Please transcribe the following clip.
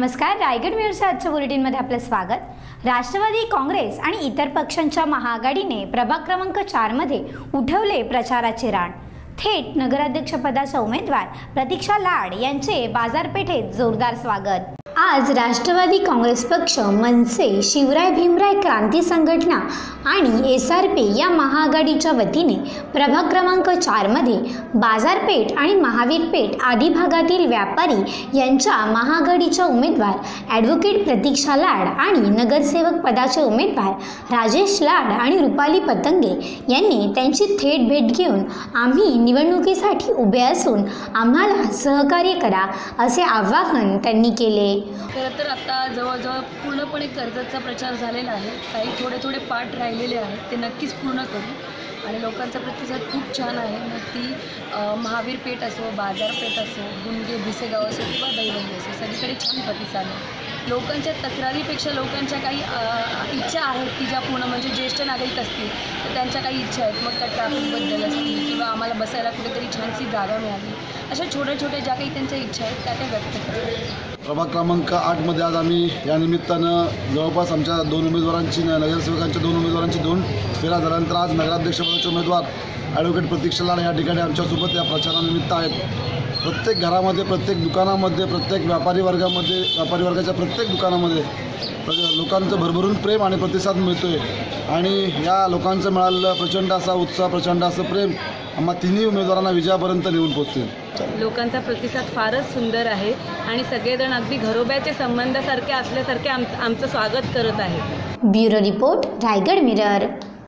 नमस्कार रायगड मिरच्या आजच्या बुलेटिनमध्ये आपलं स्वागत. राष्ट्रवादी काँग्रेस आणि इतर पक्षांच्या महाआघाडीने प्रभाग क्रमांक चारमध्ये उठवले प्रचाराचे राण थेट नगराध्यक्षपदाच्या उमेदवार प्रतीक्षा लाड यांचे बाजारपेठेत जोरदार स्वागत. आज राष्ट्रवादी काँग्रेस पक्ष मनसे शिवराय भीमराय क्रांती संघटना आणि एस आर पी या महाआघाडीच्या वतीने प्रभाग क्रमांक चारमध्ये बाजारपेठ आणि महावीर पेठ आदी भागातील व्यापारी यांच्या महाआघाडीच्या उमेदवार ॲडव्होकेट प्रतीक्षा लाड आणि नगरसेवक पदाचे उमेदवार राजेश लाड आणि रुपाली पतंगे यांनी त्यांची थेट भेट घेऊन आम्ही निवडणुकीसाठी उभे असून आम्हाला सहकार्य करा असे आवाहन त्यांनी केले. खरं तर आता जवळजवळ पूर्णपणे कर्जतचा प्रचार झालेला आहे. काही थोडे थोडे पाठ राहिलेले आहेत. ते नक्कीच पूर्ण करू. आणि लोकांचा प्रतिसाद खूप छान आहे. मग ती महावीर पेठ असो बाजारपेठ असो गुंगे भिसेगाव असो किंवा दैवंगी असो सगळीकडे छान प्रतिसाद आहे. लोकांच्या तक्रारीपेक्षा लोकांच्या काही इच्छा आहेत की ज्या पूर्ण म्हणजे ज्येष्ठ नागरिक असतील तर त्यांच्या काही इच्छा आहेत. मग त्या ट्रॅफिकबद्दल असतील किंवा आम्हाला बसायला कुठेतरी छानशी जागा मिळाली. अशा छोट्या छोट्या ज्या काही त्यांच्या इच्छा आहेत त्या त्या व्यक्त करतात प्रभाग क्रमांक आठमध्ये आज आम्ही या निमित्तानं जवळपास आमच्या दोन उमेदवारांची नगरसेवकांच्या दोन उमेदवारांची दोन फेऱ्या झाल्यानंतर आज नगराध्यक्षपदाचे उमेदवार ॲडव्होकेट प्रतीक्षा लाड या ठिकाणी आमच्यासोबत या प्रचारानिमित्त आहेत. प्रत्येक घरामध्ये प्रत्येक दुकानामध्ये प्रत्येक व्यापारी वर्गामध्ये व्यापारी वर्गाच्या प्रत्येक दुकानामध्ये लोकांचं भरभरून प्रेम आणि प्रतिसाद मिळतो आहे आणि या लोकांचं मिळालेलं प्रचंड असा उत्साह प्रचंड असं प्रेम आम्हा तिन्ही उमेदवारांना विजयापर्यंत नेऊन पोचतील लोकांचा प्रतिसाद फारच सुंदर आहे आणि सगळेजण अगदी घरोब्याचे संबंधासारखे असल्यासारखे आम आमचं स्वागत करत आहेत. Bureau report Raigad mirror.